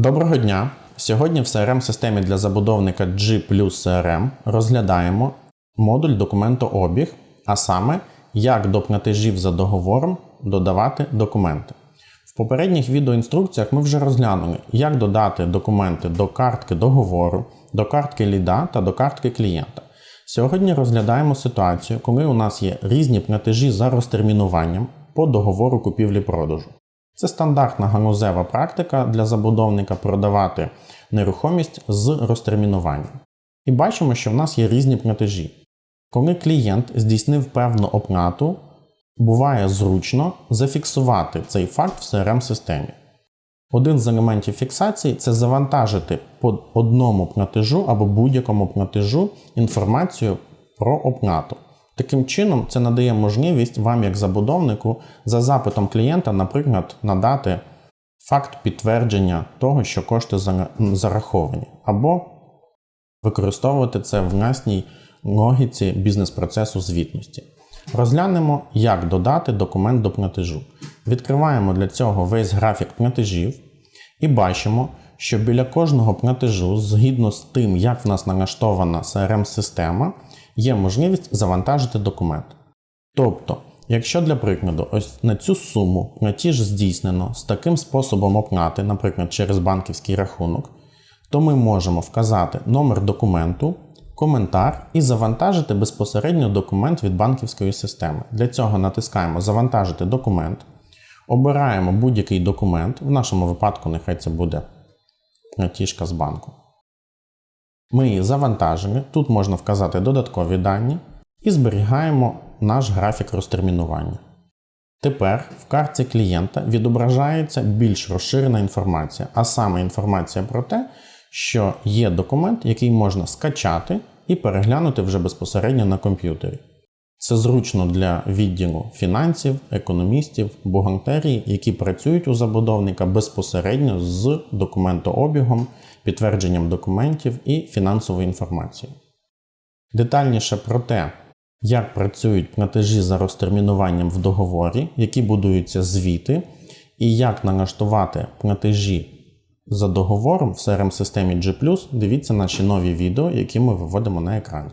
Доброго дня! Сьогодні в crm системі для забудовника G CRM розглядаємо модуль документообіг, а саме, як до платежів за договором додавати документи. В попередніх відеоінструкціях ми вже розглянули, як додати документи до картки договору, до картки ліда та до картки клієнта. Сьогодні розглядаємо ситуацію, коли у нас є різні платежі за розтермінуванням по договору купівлі-продажу. Це стандартна ганузева практика для забудовника продавати нерухомість з розтермінуванням. І бачимо, що в нас є різні платежі. Коли клієнт здійснив певну оплату, буває зручно зафіксувати цей факт в crm системі Один з елементів фіксації це завантажити по одному платежу або будь-якому платежу інформацію про оплату. Таким чином, це надає можливість вам, як забудовнику, за запитом клієнта, наприклад, надати факт підтвердження того, що кошти зараховані, або використовувати це в власній логіці бізнес-процесу звітності. Розглянемо, як додати документ до платежу. Відкриваємо для цього весь графік платежів і бачимо, що біля кожного платежу, згідно з тим, як в нас налаштована CRM-система, є можливість завантажити документ. Тобто, якщо для прикладу, ось на цю суму платіж здійснено з таким способом оплати, наприклад, через банківський рахунок, то ми можемо вказати номер документу, коментар і завантажити безпосередньо документ від банківської системи. Для цього натискаємо Завантажити документ, обираємо будь-який документ, в нашому випадку, нехай це буде платіжка з банку. Ми її завантажили, тут можна вказати додаткові дані і зберігаємо наш графік розтермінування. Тепер в картці клієнта відображається більш розширена інформація, а саме інформація про те, що є документ, який можна скачати і переглянути вже безпосередньо на комп'ютері. Це зручно для відділу фінансів, економістів, бухгалтерії, які працюють у забудовника безпосередньо з документообігом, підтвердженням документів і фінансовою інформацією. Детальніше про те, як працюють платежі за розтермінуванням в договорі, які будуються звіти, і як налаштувати платежі за договором в crm системі G, дивіться наші нові відео, які ми виводимо на екрані.